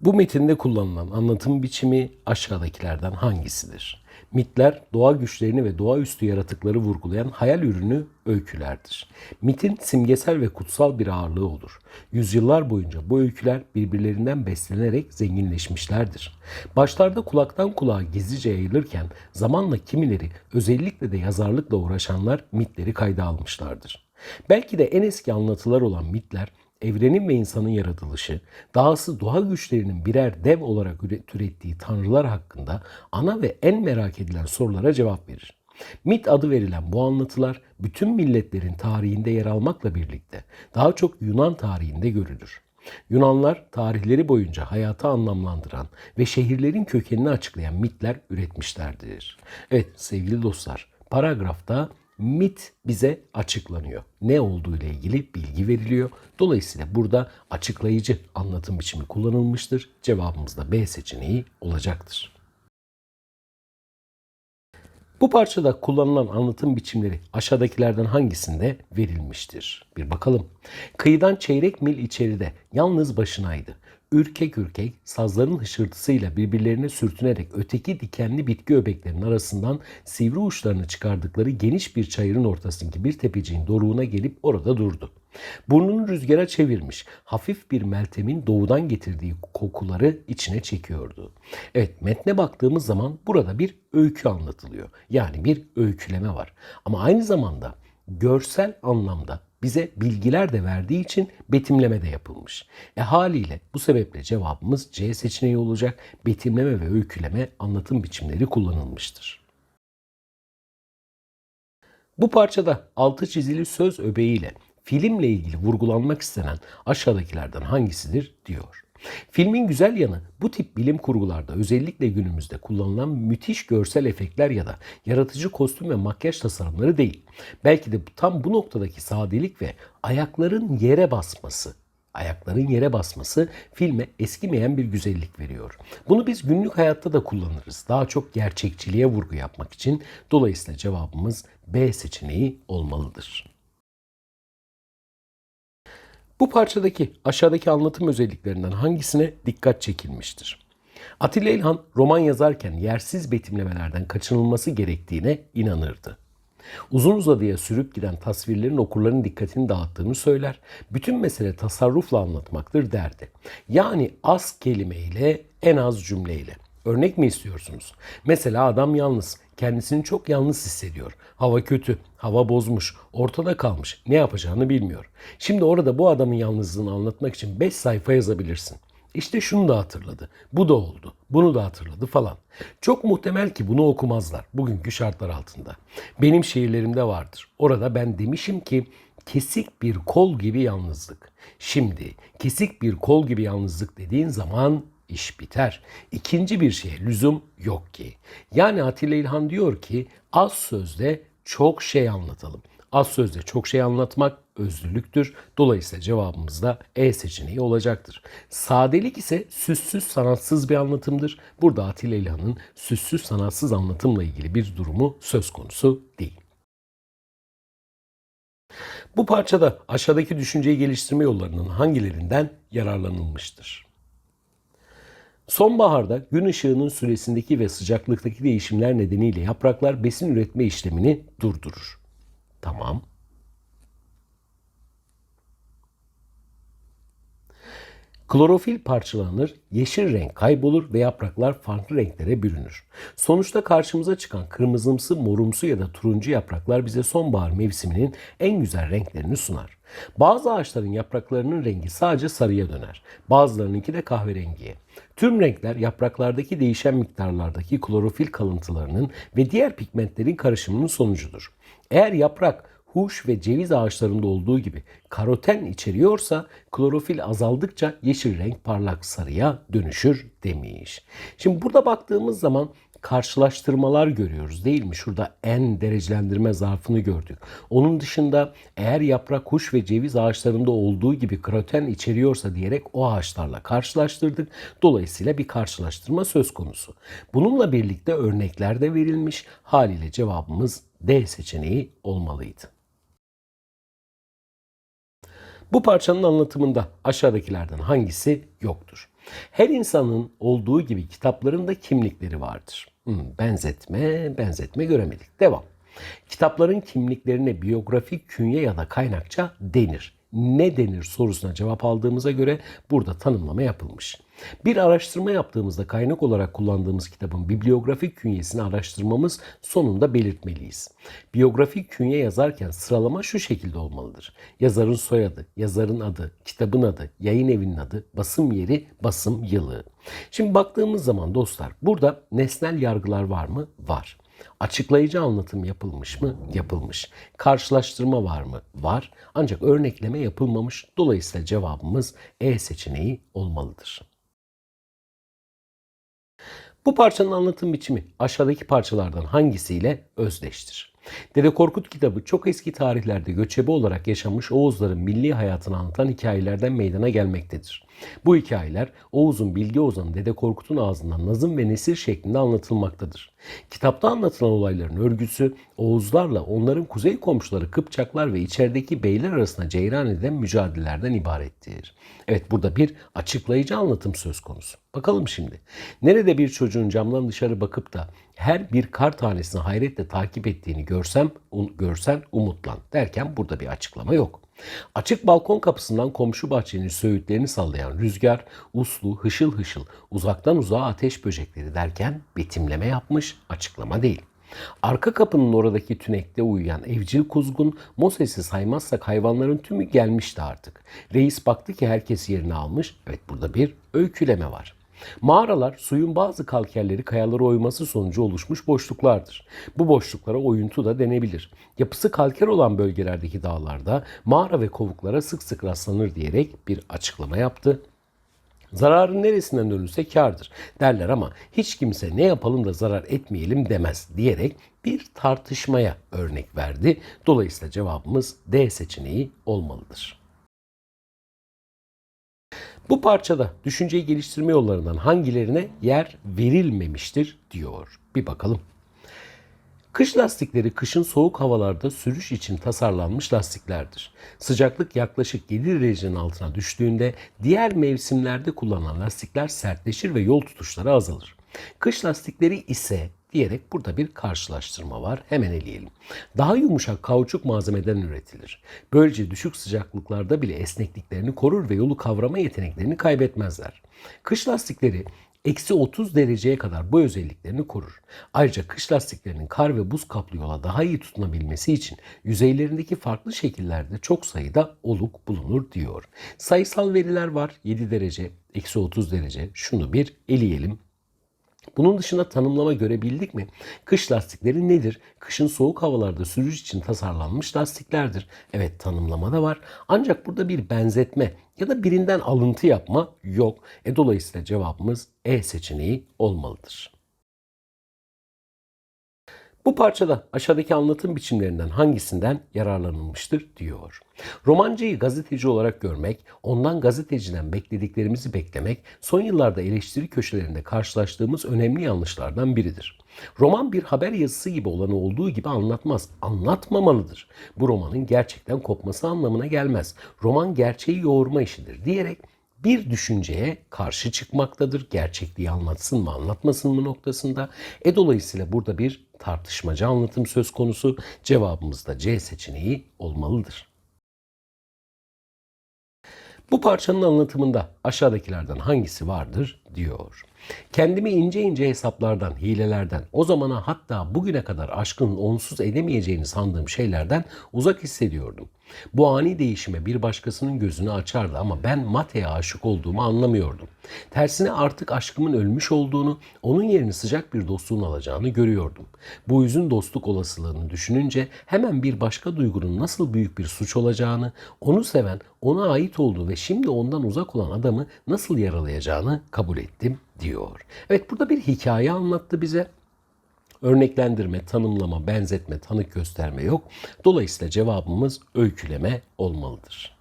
Bu metinde kullanılan anlatım biçimi aşağıdakilerden hangisidir? Mitler, doğa güçlerini ve doğaüstü yaratıkları vurgulayan hayal ürünü öykülerdir. Mitin simgesel ve kutsal bir ağırlığı olur. Yüzyıllar boyunca bu öyküler birbirlerinden beslenerek zenginleşmişlerdir. Başlarda kulaktan kulağa gizlice yayılırken zamanla kimileri özellikle de yazarlıkla uğraşanlar mitleri kayda almışlardır. Belki de en eski anlatılar olan mitler evrenin ve insanın yaratılışı, dahası doğa güçlerinin birer dev olarak üre- türettiği tanrılar hakkında ana ve en merak edilen sorulara cevap verir. Mit adı verilen bu anlatılar bütün milletlerin tarihinde yer almakla birlikte daha çok Yunan tarihinde görülür. Yunanlar tarihleri boyunca hayatı anlamlandıran ve şehirlerin kökenini açıklayan mitler üretmişlerdir. Evet sevgili dostlar, paragrafta mit bize açıklanıyor. Ne olduğu ile ilgili bilgi veriliyor. Dolayısıyla burada açıklayıcı anlatım biçimi kullanılmıştır. Cevabımız da B seçeneği olacaktır. Bu parçada kullanılan anlatım biçimleri aşağıdakilerden hangisinde verilmiştir? Bir bakalım. Kıyıdan çeyrek mil içeride yalnız başınaydı. Ürkek ürkek sazların hışırtısıyla birbirlerine sürtünerek öteki dikenli bitki öbeklerinin arasından sivri uçlarını çıkardıkları geniş bir çayırın ortasındaki bir tepeciğin doruğuna gelip orada durdu. Burnunu rüzgara çevirmiş, hafif bir meltemin doğudan getirdiği kokuları içine çekiyordu. Evet, metne baktığımız zaman burada bir öykü anlatılıyor. Yani bir öyküleme var. Ama aynı zamanda görsel anlamda bize bilgiler de verdiği için betimleme de yapılmış. E haliyle bu sebeple cevabımız C seçeneği olacak. Betimleme ve öyküleme anlatım biçimleri kullanılmıştır. Bu parçada altı çizili söz öbeğiyle filmle ilgili vurgulanmak istenen aşağıdakilerden hangisidir diyor. Filmin güzel yanı bu tip bilim kurgularda özellikle günümüzde kullanılan müthiş görsel efektler ya da yaratıcı kostüm ve makyaj tasarımları değil. Belki de tam bu noktadaki sadelik ve ayakların yere basması ayakların yere basması filme eskimeyen bir güzellik veriyor. Bunu biz günlük hayatta da kullanırız. Daha çok gerçekçiliğe vurgu yapmak için. Dolayısıyla cevabımız B seçeneği olmalıdır. Bu parçadaki aşağıdaki anlatım özelliklerinden hangisine dikkat çekilmiştir? Atilla İlhan roman yazarken yersiz betimlemelerden kaçınılması gerektiğine inanırdı. Uzun uzadıya sürüp giden tasvirlerin okurların dikkatini dağıttığını söyler. Bütün mesele tasarrufla anlatmaktır derdi. Yani az kelimeyle en az cümleyle. Örnek mi istiyorsunuz? Mesela adam yalnız, kendisini çok yalnız hissediyor. Hava kötü, hava bozmuş, ortada kalmış, ne yapacağını bilmiyor. Şimdi orada bu adamın yalnızlığını anlatmak için 5 sayfa yazabilirsin. İşte şunu da hatırladı. Bu da oldu. Bunu da hatırladı falan. Çok muhtemel ki bunu okumazlar bugünkü şartlar altında. Benim şiirlerimde vardır. Orada ben demişim ki kesik bir kol gibi yalnızlık. Şimdi kesik bir kol gibi yalnızlık dediğin zaman iş biter. İkinci bir şeye lüzum yok ki. Yani Atilla İlhan diyor ki az sözde çok şey anlatalım. Az sözde çok şey anlatmak özlülüktür. Dolayısıyla cevabımız da E seçeneği olacaktır. Sadelik ise süssüz sanatsız bir anlatımdır. Burada Atilla İlhan'ın süssüz sanatsız anlatımla ilgili bir durumu söz konusu değil. Bu parçada aşağıdaki düşünceyi geliştirme yollarının hangilerinden yararlanılmıştır? Sonbaharda gün ışığının süresindeki ve sıcaklıktaki değişimler nedeniyle yapraklar besin üretme işlemini durdurur. Tamam. Klorofil parçalanır, yeşil renk kaybolur ve yapraklar farklı renklere bürünür. Sonuçta karşımıza çıkan kırmızımsı, morumsu ya da turuncu yapraklar bize sonbahar mevsiminin en güzel renklerini sunar. Bazı ağaçların yapraklarının rengi sadece sarıya döner. Bazılarınınki de kahverengiye. Tüm renkler yapraklardaki değişen miktarlardaki klorofil kalıntılarının ve diğer pigmentlerin karışımının sonucudur. Eğer yaprak huş ve ceviz ağaçlarında olduğu gibi karoten içeriyorsa klorofil azaldıkça yeşil renk parlak sarıya dönüşür demiş. Şimdi burada baktığımız zaman karşılaştırmalar görüyoruz değil mi? Şurada en derecelendirme zarfını gördük. Onun dışında eğer yaprak kuş ve ceviz ağaçlarında olduğu gibi karoten içeriyorsa diyerek o ağaçlarla karşılaştırdık. Dolayısıyla bir karşılaştırma söz konusu. Bununla birlikte örnekler de verilmiş. Haliyle cevabımız D seçeneği olmalıydı. Bu parçanın anlatımında aşağıdakilerden hangisi yoktur? Her insanın olduğu gibi kitapların da kimlikleri vardır. Hmm, benzetme, benzetme göremedik. Devam. Kitapların kimliklerine biyografik künye ya da kaynakça denir. Ne denir sorusuna cevap aldığımıza göre burada tanımlama yapılmış. Bir araştırma yaptığımızda kaynak olarak kullandığımız kitabın bibliografik künyesini araştırmamız sonunda belirtmeliyiz. Biyografik künye yazarken sıralama şu şekilde olmalıdır. Yazarın soyadı, yazarın adı, kitabın adı, yayın evinin adı, basım yeri, basım yılı. Şimdi baktığımız zaman dostlar burada nesnel yargılar var mı? Var. Açıklayıcı anlatım yapılmış mı? Yapılmış. Karşılaştırma var mı? Var. Ancak örnekleme yapılmamış. Dolayısıyla cevabımız E seçeneği olmalıdır. Bu parçanın anlatım biçimi aşağıdaki parçalardan hangisiyle özdeştir? Dede Korkut kitabı çok eski tarihlerde göçebe olarak yaşamış Oğuzların milli hayatını anlatan hikayelerden meydana gelmektedir. Bu hikayeler Oğuz'un bilgi ozanı Dede Korkut'un ağzından nazım ve nesir şeklinde anlatılmaktadır. Kitapta anlatılan olayların örgüsü Oğuzlarla onların kuzey komşuları Kıpçaklar ve içerideki beyler arasında ceyran eden mücadelelerden ibarettir. Evet burada bir açıklayıcı anlatım söz konusu. Bakalım şimdi. Nerede bir çocuğun camdan dışarı bakıp da her bir kar tanesini hayretle takip ettiğini görsem, un, görsen umutlan derken burada bir açıklama yok. Açık balkon kapısından komşu bahçenin söğütlerini sallayan rüzgar, uslu, hışıl hışıl, uzaktan uzağa ateş böcekleri derken betimleme yapmış, açıklama değil. Arka kapının oradaki tünekte uyuyan evcil kuzgun, Moses'i saymazsak hayvanların tümü gelmişti artık. Reis baktı ki herkes yerini almış. Evet burada bir öyküleme var. Mağaralar suyun bazı kalkerleri kayalara oyması sonucu oluşmuş boşluklardır. Bu boşluklara oyuntu da denebilir. Yapısı kalker olan bölgelerdeki dağlarda mağara ve kovuklara sık sık rastlanır diyerek bir açıklama yaptı. Zararın neresinden dönülse kardır derler ama hiç kimse ne yapalım da zarar etmeyelim demez diyerek bir tartışmaya örnek verdi. Dolayısıyla cevabımız D seçeneği olmalıdır. Bu parçada düşünceyi geliştirme yollarından hangilerine yer verilmemiştir diyor. Bir bakalım. Kış lastikleri kışın soğuk havalarda sürüş için tasarlanmış lastiklerdir. Sıcaklık yaklaşık 7 derecenin altına düştüğünde diğer mevsimlerde kullanılan lastikler sertleşir ve yol tutuşları azalır. Kış lastikleri ise diyerek burada bir karşılaştırma var. Hemen eleyelim. Daha yumuşak kauçuk malzemeden üretilir. Böylece düşük sıcaklıklarda bile esnekliklerini korur ve yolu kavrama yeteneklerini kaybetmezler. Kış lastikleri eksi 30 dereceye kadar bu özelliklerini korur. Ayrıca kış lastiklerinin kar ve buz kaplı yola daha iyi tutunabilmesi için yüzeylerindeki farklı şekillerde çok sayıda oluk bulunur diyor. Sayısal veriler var. 7 derece, eksi 30 derece. Şunu bir eleyelim. Bunun dışında tanımlama görebildik mi? Kış lastikleri nedir? Kışın soğuk havalarda sürüş için tasarlanmış lastiklerdir. Evet tanımlama da var. Ancak burada bir benzetme ya da birinden alıntı yapma yok. E dolayısıyla cevabımız E seçeneği olmalıdır. Bu parçada aşağıdaki anlatım biçimlerinden hangisinden yararlanılmıştır diyor. Romancıyı gazeteci olarak görmek, ondan gazeteciden beklediklerimizi beklemek son yıllarda eleştiri köşelerinde karşılaştığımız önemli yanlışlardan biridir. Roman bir haber yazısı gibi olanı olduğu gibi anlatmaz, anlatmamalıdır. Bu romanın gerçekten kopması anlamına gelmez. Roman gerçeği yoğurma işidir diyerek bir düşünceye karşı çıkmaktadır. Gerçekliği anlatsın mı anlatmasın mı noktasında. E dolayısıyla burada bir tartışmacı anlatım söz konusu. Cevabımız da C seçeneği olmalıdır. Bu parçanın anlatımında aşağıdakilerden hangisi vardır diyor. Kendimi ince ince hesaplardan, hilelerden, o zamana hatta bugüne kadar aşkın onsuz edemeyeceğini sandığım şeylerden uzak hissediyordum. Bu ani değişime bir başkasının gözünü açardı ama ben Mate'ye aşık olduğumu anlamıyordum. Tersine artık aşkımın ölmüş olduğunu, onun yerini sıcak bir dostluğun alacağını görüyordum. Bu yüzün dostluk olasılığını düşününce hemen bir başka duygunun nasıl büyük bir suç olacağını, onu seven, ona ait olduğu ve şimdi ondan uzak olan adamı nasıl yaralayacağını kabul ettim diyor. Evet burada bir hikaye anlattı bize. Örneklendirme, tanımlama, benzetme, tanık gösterme yok. Dolayısıyla cevabımız öyküleme olmalıdır.